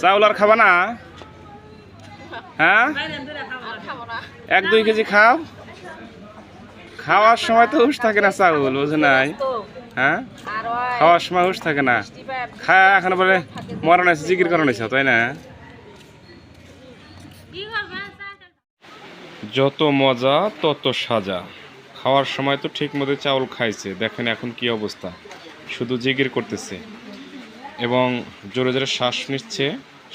চাউল খাবা না? হ্যাঁ? এক, দুই কেজি খাও। খাওয়ার সময় তো হুশ থাকে না চাউল, বুঝে নাই? হ্যাঁ? খাওয়ার সময় হুশ থাকে না। খায় এখন বলে মরণ আছে জিকির আছে তাই না? যত মজা, তত সাজা। খাওয়ার সময় তো ঠিক মতো চাউল খাইছে, দেখেন এখন কি অবস্থা। শুধু জিগির করতেছে। এবং জোরে জোরে শ্বাস নিচ্ছে,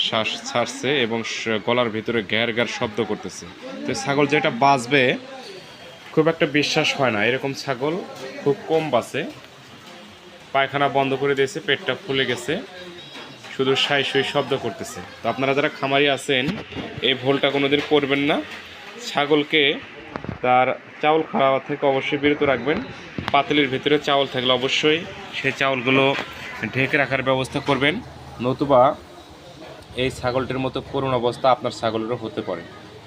শ্বাস ছাড়ছে এবং গলার ভিতরে গ্যার গ্যার শব্দ করতেছে। তো ছাগল যেটা বাঁচবে, খুব একটা বিশ্বাস হয় না। এরকম ছাগল খুব কম বাঁচে। পায়খানা বন্ধ করে দিয়েছে, পেটটা ফুলে গেছে, শুধু সাই সুই শব্দ করতেছে। তো আপনারা যারা খামারি আছেন, এই ভুলটা কোনোদিন করবেন না। ছাগলকে তার চাউল খাওয়া থেকে অবশ্যই বিরত রাখবেন। পাতিলের ভিতরে চাউল থাকলে অবশ্যই সেই চাউলগুলো ঢেকে রাখার ব্যবস্থা করবেন, নতুবা এই ছাগলটির মতো করুণ অবস্থা আপনার ছাগলেরও হতে পারে।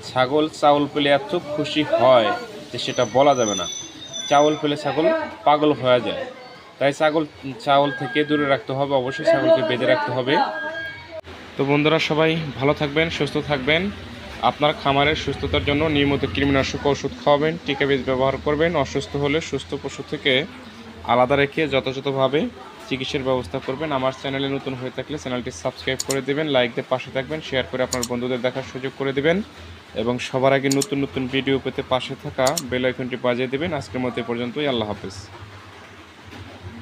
ছাগল চাউল পেলে এত খুশি হয় যে সেটা বলা যাবে না। চাউল পেলে ছাগল পাগল হয়ে যায়। তাই ছাগল, চাউল থেকে দূরে রাখতে হবে, অবশ্যই ছাগলকে বেঁধে রাখতে হবে। তো বন্ধুরা সবাই ভালো থাকবেন, সুস্থ থাকবেন। আপনার খামারের সুস্থতার জন্য নিয়মিত কৃমিনাশক ওষুধ খাওয়াবেন, টিকা বীজ ব্যবহার করবেন, অসুস্থ হলে সুস্থ পশু থেকে আলাদা রেখে যথাযথভাবে চিকিৎসার ব্যবস্থা করবেন। আমার চ্যানেলে নতুন হয়ে থাকলে চ্যানেলটি সাবস্ক্রাইব করে দেবেন, লাইক দিয়ে পাশে থাকবেন, শেয়ার করে আপনার বন্ধুদের দেখার সুযোগ করে দেবেন এবং সবার আগে নতুন নতুন ভিডিও পেতে পাশে থাকা বেল আইকনটি বাজিয়ে দেবেন। আজকের মতো পর্যন্তই, আল্লাহ হাফেজ।